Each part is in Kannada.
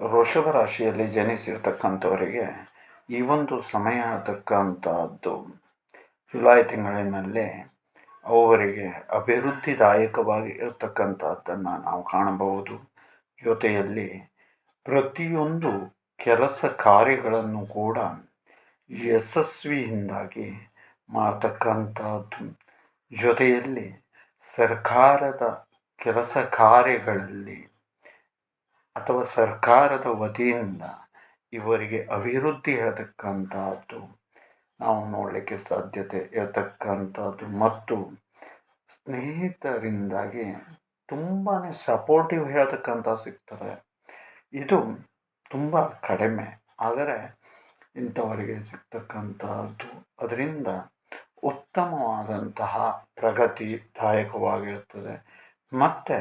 ವೃಷಭ ರಾಶಿಯಲ್ಲಿ ಜನಿಸಿರ್ತಕ್ಕಂಥವರಿಗೆ ಈ ಒಂದು ಸಮಯ ಅಂತಕ್ಕಂಥದ್ದು ಜುಲೈ ತಿಂಗಳಿನಲ್ಲಿ ಅವರಿಗೆ ಅಭಿವೃದ್ಧಿದಾಯಕವಾಗಿ ಇರತಕ್ಕಂಥದ್ದನ್ನು ನಾವು ಕಾಣಬಹುದು. ಜೊತೆಯಲ್ಲಿ ಪ್ರತಿಯೊಂದು ಕೆಲಸ ಕಾರ್ಯಗಳನ್ನು ಕೂಡ ಯಶಸ್ವಿಯಿಂದಾಗಿ ಮಾಡ್ತಕ್ಕಂಥದ್ದು ಜೊತೆಯಲ್ಲಿ ಸರ್ಕಾರದ ಕೆಲಸ ಕಾರ್ಯಗಳಲ್ಲಿ ಅಥವಾ ಸರ್ಕಾರದ ವತಿಯಿಂದ ಇವರಿಗೆ ಅಭಿವೃದ್ಧಿ ಹೇಳ್ತಕ್ಕಂಥದ್ದು ನಾವು ನೋಡಲಿಕ್ಕೆ ಸಾಧ್ಯತೆ ಇರತಕ್ಕಂಥದ್ದು ಮತ್ತು ಸ್ನೇಹಿತರಿಂದಾಗಿ ತುಂಬಾ ಸಪೋರ್ಟಿವ್ ಹೇಳ್ತಕ್ಕಂಥ ಸಿಗ್ತಾರೆ. ಇದು ತುಂಬ ಕಡಿಮೆ, ಆದರೆ ಇಂಥವರಿಗೆ ಸಿಗ್ತಕ್ಕಂಥದ್ದು. ಅದರಿಂದ ಉತ್ತಮವಾದಂತಹ ಪ್ರಗತಿದಾಯಕವಾಗಿರುತ್ತದೆ ಮತ್ತು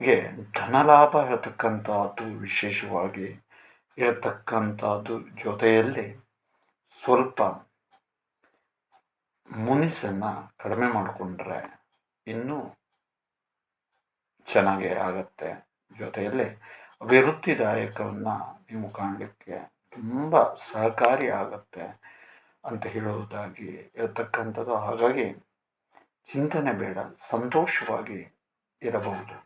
ಇವರಿಗೆ ಧನಲಾಭ ಇರತಕ್ಕಂಥದ್ದು ವಿಶೇಷವಾಗಿ ಇರತಕ್ಕಂಥದ್ದು ಜೊತೆಯಲ್ಲಿ ಸ್ವಲ್ಪ ಮುನಿಸನ್ನು ಕಡಿಮೆ ಮಾಡಿಕೊಂಡ್ರೆ ಇನ್ನೂ ಚೆನ್ನಾಗೇ ಆಗುತ್ತೆ. ಜೊತೆಯಲ್ಲಿ ಅಭಿವೃದ್ಧಿದಾಯಕವನ್ನು ನೀವು ಕಾಣಲಿಕ್ಕೆ ತುಂಬ ಸಹಕಾರಿ ಆಗುತ್ತೆ ಅಂತ ಹೇಳುವುದಾಗಿ ಇರತಕ್ಕಂಥದ್ದು ಹಾಗಾಗಿ ಚಿಂತನೆ ಬೇಡ, ಸಂತೋಷವಾಗಿ ಇರಬಹುದು.